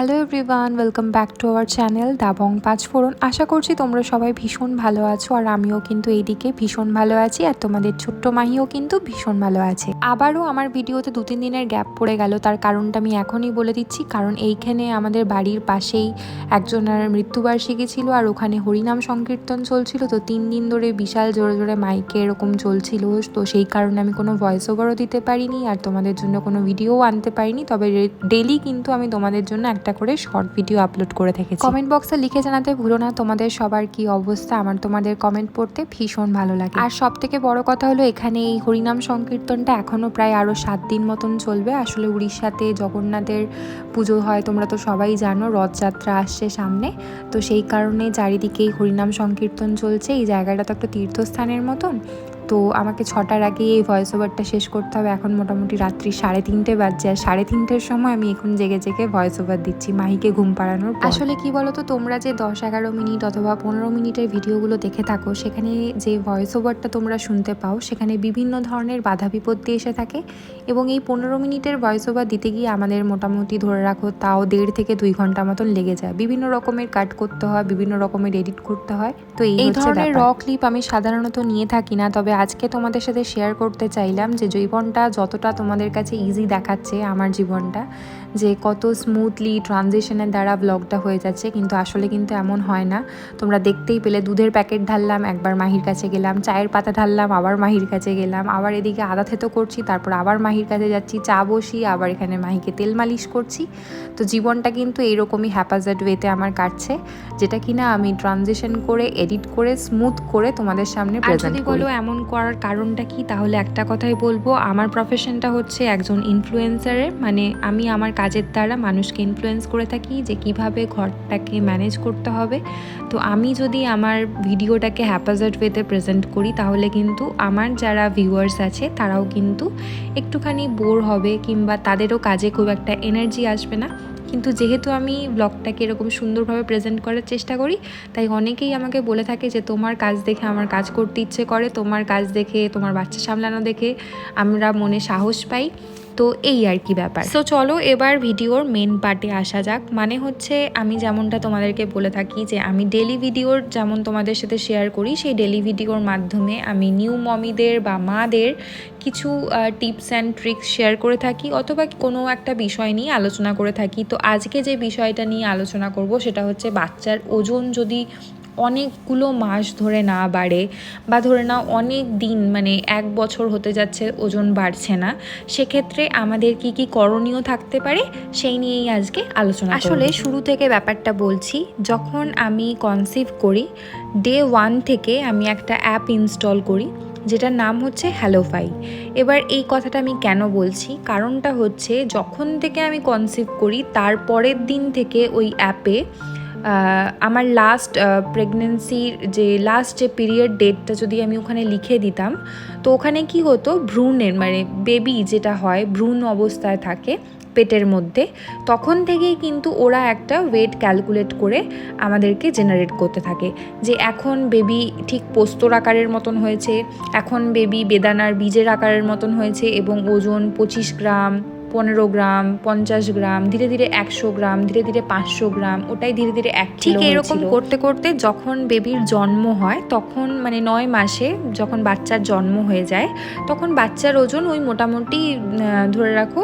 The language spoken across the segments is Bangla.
Hello everyone welcome back to our channel Dabang Panchphoron আশা করছি তোমরা সবাই ভীষণ ভালো আছো আর আমিও কিন্তু এইদিকে ভীষণ ভালো আছি আর তোমাদের ছোট্ট মাহিও কিন্তু ভীষণ ভালো আছে। আবারও আমার ভিডিওতে দু তিন দিনের গ্যাপ পড়ে গেল, তার কারণটা আমি এখনই বলে দিচ্ছি, কারণ এইখানে আমাদের বাড়ির পাশেই একজনের মৃত্যুবার্ষিকী ছিল আর ওখানে হরিনাম সংকীর্তন চলছিল, তো তিন দিন ধরে বিশাল জোরে জোরে মাইকে এরকম চলছিল, তো সেই কারণে আমি কোনো ভয়েস ওভারও দিতে পারিনি আর তোমাদের জন্য কোনো ভিডিও আনতে পারিনি, তবে ডেলি কিন্তু আমি তোমাদের জন্য একটা করে শর্ট ভিডিও আপলোড করে থেকেছি। কমেন্ট বক্সে লিখে জানাতে ভুলো না তোমাদের সবার কি অবস্থা? আমার তোমাদের কমেন্ট পড়তে ভীষণ ভালো লাগে। আর সব থেকে বড় কথা হলো এখানে এই হরিনাম সংকীর্তনটা এখনও প্রায় আরও সাত দিন মতন চলবে। আসলে উড়িষ্যাতে জগন্নাথের পুজো হয় তোমরা তো সবাই জানো রথযাত্রা আসছে সামনে। তো সেই কারণে চারিদিকেই হরিনাম সংকীর্তন চলছে। এই জায়গাটা তো একটা তীর্থস্থানের মতন। তো আমাকে ছটার আগে এই ভয়েস ওভারটা শেষ করতে হবে। এখন মোটামুটি রাত্রি সাড়ে তিনটে বাজছে। আর সাড়ে তিনটের সময় আমি এখন জেগে জেগে ভয়েস ওভার দিচ্ছি মাহিকে ঘুম পাড়ানোর। আসলে কি বলতো তোমরা যে দশ এগারো মিনিট অথবা পনেরো মিনিটের ভিডিওগুলো দেখে থাকো সেখানে যে ভয়েস ওভারটা তোমরা শুনতে পাও সেখানে বিভিন্ন ধরনের বাধা বিপত্তি এসে থাকে। এবং এই পনেরো মিনিটের ভয়েস ওভার দিতে গিয়ে আমাদের মোটামুটি ধরে রাখো তাও দেড় থেকে দুই ঘণ্টা মতন লেগে যায়। বিভিন্ন রকমের কাট করতে হয় বিভিন্ন রকমের এডিট করতে হয়। তো এই ধরনের র ক্লিপ আমি সাধারণত নিয়ে থাকি না তবে আজকে তোমাদের সাথে শেয়ার করতে চাইলাম যে জীবনটা যতটা তোমাদের কাছে ইজি দেখাচ্ছে আমার জীবনটা যে কত স্মুথলি ট্রানজিশনের দ্বারা ব্লগটা হয়ে যাচ্ছে কিন্তু আসলে কিন্তু এমন হয় না। তোমরা দেখতেই পেলে দুধের প্যাকেট ঢাললাম একবার মাহির কাছে গেলাম চায়ের পাতা ঢাললাম আবার মাহির কাছে গেলাম আবার এদিকে আদা থেতো করছি তারপর আবার মাহির কাছে যাচ্ছি চা বসি আবার এখানে মাহিকে তেল মালিশ করছি। তো জীবনটা কিন্তু এইরকমই হ্যাপাজার্ড ওয়েতে আমার কাটছে যেটা কিনা আমি ট্রানজিশন করে এডিট করে স্মুথ করে তোমাদের সামনে প্রেজেন্ট করি। বলো এমন করার কারণটা কি? তাহলে একটা কথাই বলব, আমার প্রফেশনটা হচ্ছে একজন ইনফ্লুয়েন্সারের মানে আমি আমার কাজের দ্বারা মানুষকে ইনফ্লুয়েন্স করে থাকি যে কীভাবে ঘরটাকে ম্যানেজ করতে হবে। তো আমি যদি আমার ভিডিওটাকে হ্যাপাজার্ড ওয়েতে প্রেজেন্ট করি, তাহলে কিন্তু আমার যারা ভিউয়ার্স আছে, তারাও কিন্তু একটুখানি বোর হবে কিংবা তাদেরও কাজে খুব একটা এনার্জি আসবে না। কিন্তু যেহেতু আমি ব্লগটাকে এরকম সুন্দরভাবে প্রেজেন্ট করার চেষ্টা করি, তাই অনেকেই আমাকে বলে থাকে যে, তোমার কাজ দেখে আমার কাজ করতে ইচ্ছে করে, তোমার কাজ দেখে, তোমার বাচ্চা সামলানো দেখে আমরা মনে সাহস পাই। তো এই আর কি ব্যাপার। সো চলো এবার ভিডিওর মেন পার্টে আসা যাক। মানে হচ্ছে আমি যেমনটা তোমাদেরকে বলে থাকি যে আমি ডেলি ভিডিওর যেমন তোমাদের সাথে শেয়ার করি, সেই ডেলি ভিডিওর মাধ্যমে আমি নিউ মমিদের বা মাদের কিছু টিপস অ্যান্ড ট্রিক্স শেয়ার করে থাকি অথবা কোনো একটা বিষয় নিয়ে আলোচনা করে থাকি। তো আজকে যে বিষয়টা নিয়ে আলোচনা করব সেটা হচ্ছে বাচ্চার ওজন যদি অনেকগুলো মাস ধরে না বাড়ে বা ধরে নাও অনেক দিন মানে এক বছর হতে যাচ্ছে ওজন বাড়ছে না, সেক্ষেত্রে আমাদের কি কি করণীয় থাকতে পারে সেই নিয়েই আজকে আলোচনা আসলে শুরু থেকে ব্যাপারটা বলছি, যখন আমি কনসিভ করি ডে ওয়ান থেকে আমি একটা অ্যাপ ইনস্টল করি, যেটার নাম হচ্ছে হ্যালোফাই এবার এই কথাটা আমি কেন বলছি? কারণটা হচ্ছে যখন থেকে আমি কনসিভ করি তার পরের দিন থেকে ওই অ্যাপে আমার লাস্ট প্রেগনেন্সির যে লাস্ট যে পিরিয়ড ডেটটা যদি আমি ওখানে লিখে দিতাম, তো ওখানে কি হতো? ভ্রূণের মানে বেবি যেটা হয়, ভ্রূণ অবস্থায় থাকে পেটের মধ্যে, তখন থেকেই কিন্তু ওরা একটা ওয়েট ক্যালকুলেট করে আমাদেরকে জেনারেট করতে থাকে। যে এখন বেবি ঠিক পোস্তর আকারের মতন হয়েছে, এখন বেবি বেদানার বীজের আকারের মতন হয়েছে এবং ওজন পঁচিশ গ্রাম পনেরো গ্রাম পঞ্চাশ গ্রাম ধীরে ধীরে একশো গ্রাম ধীরে ধীরে পাঁচশো গ্রাম ওটাই ধীরে ধীরে এক ঠিক এরকম করতে করতে যখন বেবির জন্ম হয় তখন মানে নয় মাসে যখন বাচ্চার জন্ম হয়ে যায় তখন বাচ্চার ওজন ওই মোটামুটি ধরে রাখো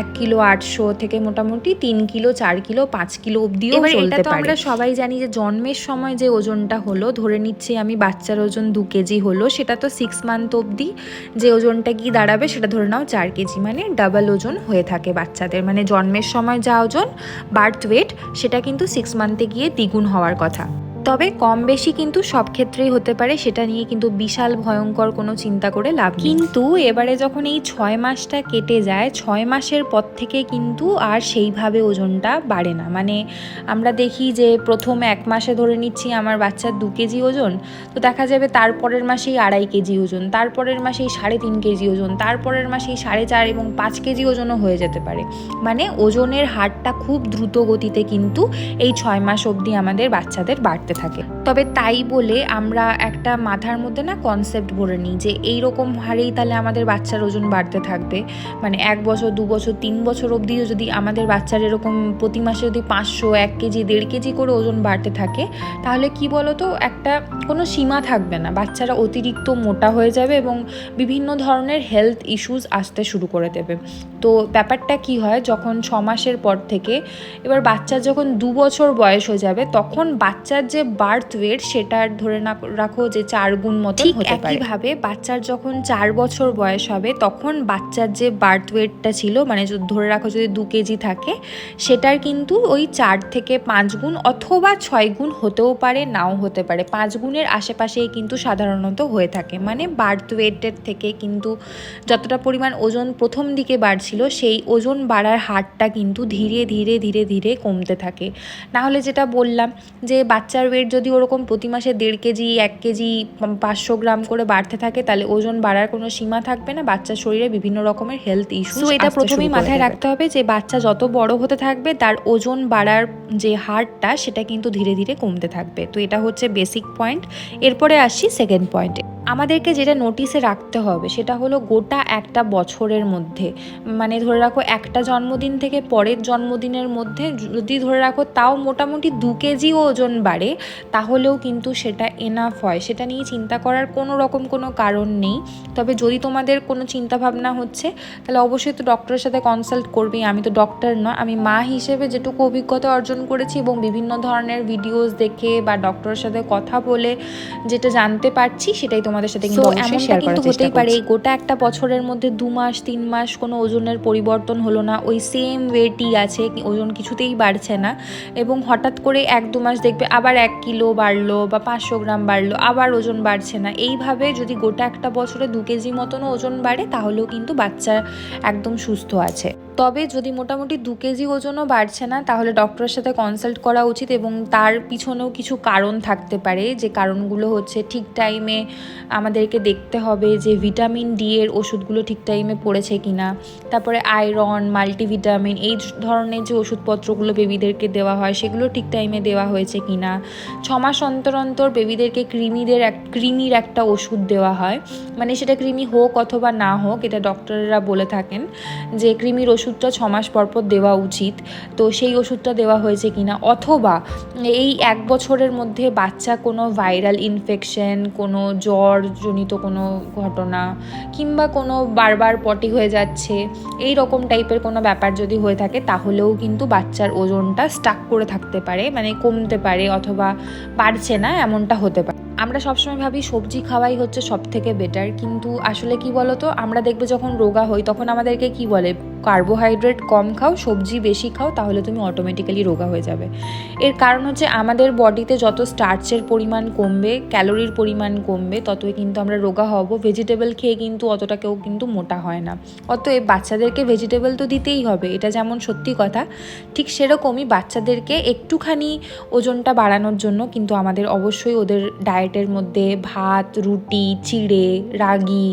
এক কিলো আটশো থেকে মোটামুটি তিন কিলো চার কিলো পাঁচ কিলো অবধিও এবার এটা তো আমরা সবাই জানি যে জন্মের সময় যে ওজনটা হলো ধরে নিচ্ছি আমি বাচ্চার ওজন দু কেজি হলো সেটা তো সিক্স মান্থ অবধি যে ওজনটা কি দাঁড়াবে সেটা ধরে নাও চার কেজি মানে ডাবল ওজন হয়ে থাকে বাচ্চাদের। মানে জন্মের সময় যা ওজন বার্থ ওয়েট সেটা কিন্তু সিক্স মান্থে গিয়ে দ্বিগুণ হওয়ার কথা। তবে কম বেশি কিন্তু সব ক্ষেত্রেই হতে পারে, সেটা নিয়ে কিন্তু বিশাল ভয়ঙ্কর কোনো চিন্তা করে লাভ কিন্তু এবারে যখন এই ছয় মাসটা কেটে যায়, ছয় মাসের পর থেকে কিন্তু আর সেইভাবে ওজনটা বাড়ে না। মানে আমরা দেখি যে প্রথম এক মাসে ধরে নিচ্ছি আমার বাচ্চার দু কেজি ওজন, তো দেখা যাবে তারপরের মাসেই আড়াই কেজি ওজন, তারপরের মাসেই সাড়ে তিন কেজি ওজন, তারপরের মাসেই সাড়ে চার এবং পাঁচ কেজি ওজনও হয়ে যেতে পারে। মানে ওজনের হারটা খুব দ্রুত গতিতে কিন্তু এই ছয় মাস অবধি আমাদের বাচ্চাদের বাড়তে থাকে। তবে তাই বলে আমরা একটা মাথার মধ্যে না কনসেপ্ট ভরে নিই যে এই রকম হারেই তাহলে আমাদের বাচ্চার ওজন বাড়তে থাকবে। মানে এক বছর, দু বছর, তিন বছর অবধিও যদি আমাদের বাচ্চার এরকম প্রতি মাসে যদি পাঁচশো, এক কেজি, দেড় কেজি করে ওজন বাড়তে থাকে, তাহলে কি বলো তো একটা কোনো সীমা থাকবে না। বাচ্চারা অতিরিক্ত মোটা হয়ে যাবে এবং বিভিন্ন ধরনের হেলথ ইস্যুস আসতে শুরু করে দেবে। তো ব্যাপারটা কি হয়, যখন ছ মাসের পর থেকে এবার বাচ্চার যখন দু বছর বয়স হয়ে যাবে, তখন বাচ্চার যে বার্থ ওয়েট সেটা ধরে না রাখো যে চার গুণ মতো ঠিক হতে পারে। একইভাবে বাচ্চার যখন চার বছর বয়স হবে তখন বাচ্চার যে বার্থ ওয়েটটা ছিল মানে ধরে রাখো যদি দু কেজি থাকে সেটার কিন্তু ওই চার থেকে পাঁচ গুণ অথবা ছয় গুণ হতেও পারে নাও হতে পারে। পাঁচ গুণের আশেপাশেই কিন্তু সাধারণত হয়ে থাকে। মানে বার্থ ওয়েটের থেকে কিন্তু যতটা পরিমাণ ওজন প্রথম দিকে বাড়ছিল সেই ওজন বাড়ার হারটা কিন্তু ধীরে ধীরে ধীরে ধীরে কমতে থাকে। না হলে যেটা বললাম যে বাচ্চার ওয়েট যদি ওরকম প্রতি মাসে দেড় কেজি এক কেজি পাঁচশো গ্রাম করে বাড়তে থাকে তাহলে ওজন বাড়ার কোনো সীমা থাকবে না। বাচ্চার শরীরে বিভিন্ন রকমের হেলথ ইস্যু তো এটা প্রথমেই মাথায় রাখতে হবে যে বাচ্চা যত বড় হতে থাকবে তার ওজন বাড়ার যে হারটা সেটা কিন্তু ধীরে ধীরে কমতে থাকবে। তো এটা হচ্ছে বেসিক পয়েন্ট এরপরে আসছি সেকেন্ড পয়েন্টে আমাদেরকে যেটা নোটিসে রাখতে হবে সেটা হলো গোটা একটা বছরের মধ্যে। মানে ধরে রাখো একটা জন্মদিন থেকে পরের জন্মদিনের মধ্যে যদি ধরে রাখো তাও মোটামুটি দু কেজি ওজন বাড়ে, তাহলেও কিন্তু সেটা এনাফ হয়। সেটা নিয়ে চিন্তা করার কোনো রকম কোনো কারণ নেই। তবে যদি তোমাদের কোনো চিন্তা ভাবনা হচ্ছে, তাহলে অবশ্যই তো ডক্টরের সাথে কনসাল্ট করবেই। আমি তো ডক্টর নয়, আমি মা হিসেবে যেটুকু অভিজ্ঞতা অর্জন করেছি এবং বিভিন্ন ধরনের ভিডিওস দেখে বা ডক্টরের সাথে কথা বলে যেটা জানতে পারছি, সেটাই তোমাদের সাথে কিন্তু অবশ্যই শেয়ার করার চেষ্টা হতেই পারে, পারে গোটা একটা বছরের মধ্যে দু মাস তিন মাস কোনো ওজনের পরিবর্তন হলো না ওই সেম ওয়েটই আছে ওজন কিছুতেই বাড়ছে না এবং হঠাৎ করে এক দু মাস দেখবে আবার এক কিলো বাড়লো বা পাঁচশো গ্রাম বাড়লো আবার ওজন বাড়ছে না। এইভাবে যদি গোটা একটা বছরে দু কেজি মতনও ওজন বাড়ে তাহলেও কিন্তু বাচ্চা একদম সুস্থ আছে। তবে যদি মোটামুটি দু কেজি ওজনও বাড়ছে না, তাহলে ডক্টরের সাথে কনসাল্ট করা উচিত এবং তার পিছনেও কিছু কারণ থাকতে পারে। যে কারণগুলো হচ্ছে ঠিক টাইমে আমাদেরকে দেখতে হবে যে ভিটামিন ডি এর ওষুধগুলো ঠিক টাইমে পড়েছে কিনা। তারপরে আয়রন মাল্টিভিটামিন এই ধরনের যে ওষুধপত্রগুলো বেবিদেরকে দেওয়া হয়, সেগুলো ঠিক টাইমে দেওয়া হয়েছে কি না ছমাস অন্তর অন্তর বেবিদেরকে কৃমিদের এক কৃমির একটা ওষুধ দেওয়া হয়। মানে সেটা কৃমি হোক অথবা না হোক, এটা ডক্টররা বলে থাকেন যে কৃমির ওষুধটা ছ মাস পর পর দেওয়া উচিত। তো সেই ওষুধটা দেওয়া হয়েছে কিনা? অথবা এই এক বছরের মধ্যে বাচ্চা কোনো ভাইরাল ইনফেকশন কোনো জ্বর জনিত কোনো ঘটনা কিংবা কোনো বারবার পটি হয়ে যাচ্ছে, এই রকম টাইপের কোনো ব্যাপার যদি হয়ে থাকে, তাহলেও কিন্তু বাচ্চার ওজনটা স্টাক করে থাকতে পারে মানে কমতে পারে অথবা বাড়ছে না, এমনটা হতে পারে। আমরা সবসময় ভাবি সবজি খাওয়াই হচ্ছে সব থেকে বেটার কিন্তু আসলে কি বলতো? আমরা দেখবে যখন রোগা হই, তখন আমাদেরকে কি বলে? কার্বোহাইড্রেট কম খাও, সবজি বেশি খাও, তাহলে তুমি অটোমেটিক্যালি রোগা হয়ে যাবে। এর কারণ হচ্ছে আমাদের বডিতে যত স্টার্চের পরিমাণ কমবে ক্যালোরির পরিমাণ কমবে, ততই কিন্তু আমরা রোগা হব। ভেজিটেবল খেয়ে কিন্তু অতটা কেউ কিন্তু মোটা হয় না। অতএব বাচ্চাদেরকে ভেজিটেবল তো দিতেই হবে, এটা যেমন সত্যি কথা, ঠিক সেরকমই বাচ্চাদেরকে একটুখানি ওজনটা বাড়ানোর জন্য কিন্তু আমাদের অবশ্যই ওদের ডায়েটের মধ্যে ভাত, রুটি, চিড়ে, রাগি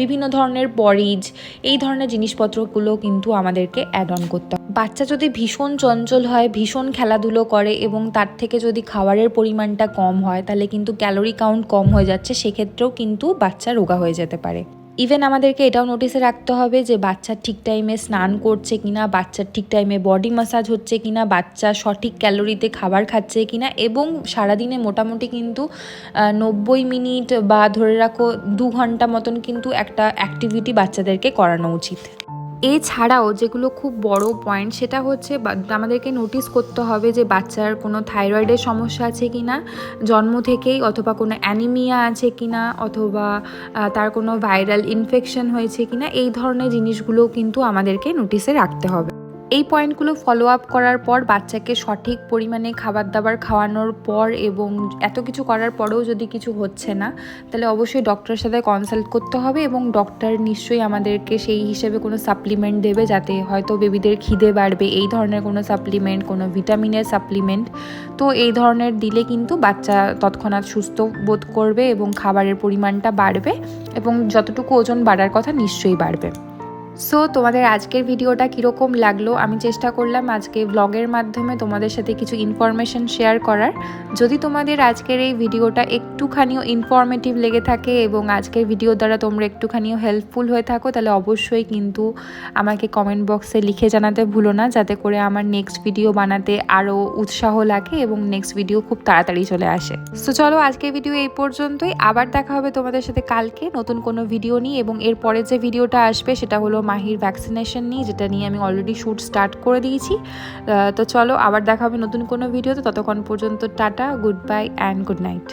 বিভিন্ন ধরনের পরিজ এই ধরনের জিনিসপত্রগুলো কিন্তু আমাদেরকে অ্যাড অন করতে হবে বাচ্চা যদি ভীষণ চঞ্চল হয়, ভীষণ খেলাধুলো করে এবং তার থেকে যদি খাবারের পরিমাণটা কম হয়, তাহলে কিন্তু ক্যালোরি কাউন্ট কম হয়ে যাচ্ছে, সেক্ষেত্রেও কিন্তু বাচ্চা রোগা হয়ে যেতে পারে। ইভেন আমাদেরকে এটাও নোটিসে রাখতে হবে যে বাচ্চা ঠিক টাইমে স্নান করছে কিনা, বাচ্চার ঠিক টাইমে বডি মাসাজ হচ্ছে কিনা, বাচ্চা সঠিক ক্যালোরিতে খাবার খাচ্ছে কিনা এবং সারাদিনে মোটামুটি কিন্তু নব্বই মিনিট বা ধরে রাখো দু ঘণ্টা মতন কিন্তু একটা অ্যাক্টিভিটি বাচ্চাদেরকে করানো উচিত। এছাড়াও যেগুলো খুব বড় পয়েন্ট সেটা হচ্ছে আমাদেরকে নোটিস করতে হবে যে বাচ্চার কোনো থাইরয়েডের সমস্যা আছে কি না জন্ম থেকেই অথবা কোনো অ্যানিমিয়া আছে কি না অথবা তার কোনো ভাইরাল ইনফেকশন হয়েছে কি না এই ধরনের জিনিসগুলো কিন্তু আমাদেরকে নোটিসে রাখতে হবে। এই পয়েন্টগুলো ফলো আপ করার পর বাচ্চাকে সঠিক পরিমাণে খাবার দাবার খাওয়ানোর পর এবং এত কিছু করার পরেও যদি কিছু হচ্ছে না, তাহলে অবশ্যই ডক্টরের সাথে কনসাল্ট করতে হবে এবং ডক্টর নিশ্চয়ই আমাদেরকে সেই হিসেবে কোনো সাপ্লিমেন্ট দেবে যাতে হয়তো বেবিদের খিদে বাড়বে, এই ধরনের কোনো সাপ্লিমেন্ট কোনো ভিটামিনের সাপ্লিমেন্ট তো এই ধরনের দিলে কিন্তু বাচ্চা তৎক্ষণাৎ সুস্থ বোধ করবে এবং খাবারের পরিমাণটা বাড়বে এবং যতটুকু ওজন বাড়ার কথা নিশ্চয়ই বাড়বে। সো তোমাদের আজকের ভিডিওটা কীরকম লাগল? আমি চেষ্টা করলাম আজকে ব্লগের মাধ্যমে তোমাদের সাথে কিছু ইনফরমেশন শেয়ার করার। যদি তোমাদের আজকের এই ভিডিওটা একটুখানিও ইনফরমেটিভ লেগে থাকে এবং আজকের ভিডিও দ্বারা তোমরা একটুখানিও হেল্পফুল হয়ে থাকো, তাহলে অবশ্যই কিন্তু আমাকে কমেন্ট বক্সে লিখে জানাতে ভুলো না, যাতে করে আমার নেক্সট ভিডিও বানাতে আরও উৎসাহ লাগে এবং নেক্সট ভিডিও খুব তাড়াতাড়ি চলে আসে। সো চলো আজকের ভিডিও এই পর্যন্তই। আবার দেখা হবে তোমাদের সাথে কালকে নতুন কোনো ভিডিও নিয়ে এবং এর পরে যে ভিডিওটা আসবে সেটা হলো মাহির ভ্যাকসিনেশন নিই যেটা নিয়ে আমি অলরেডি শ্যুট স্টার্ট করে দিয়েছি। তো চলো আবার দেখা হবে নতুন কোনো ভিডিওতে ততক্ষণ পর্যন্ত tata good bye and good night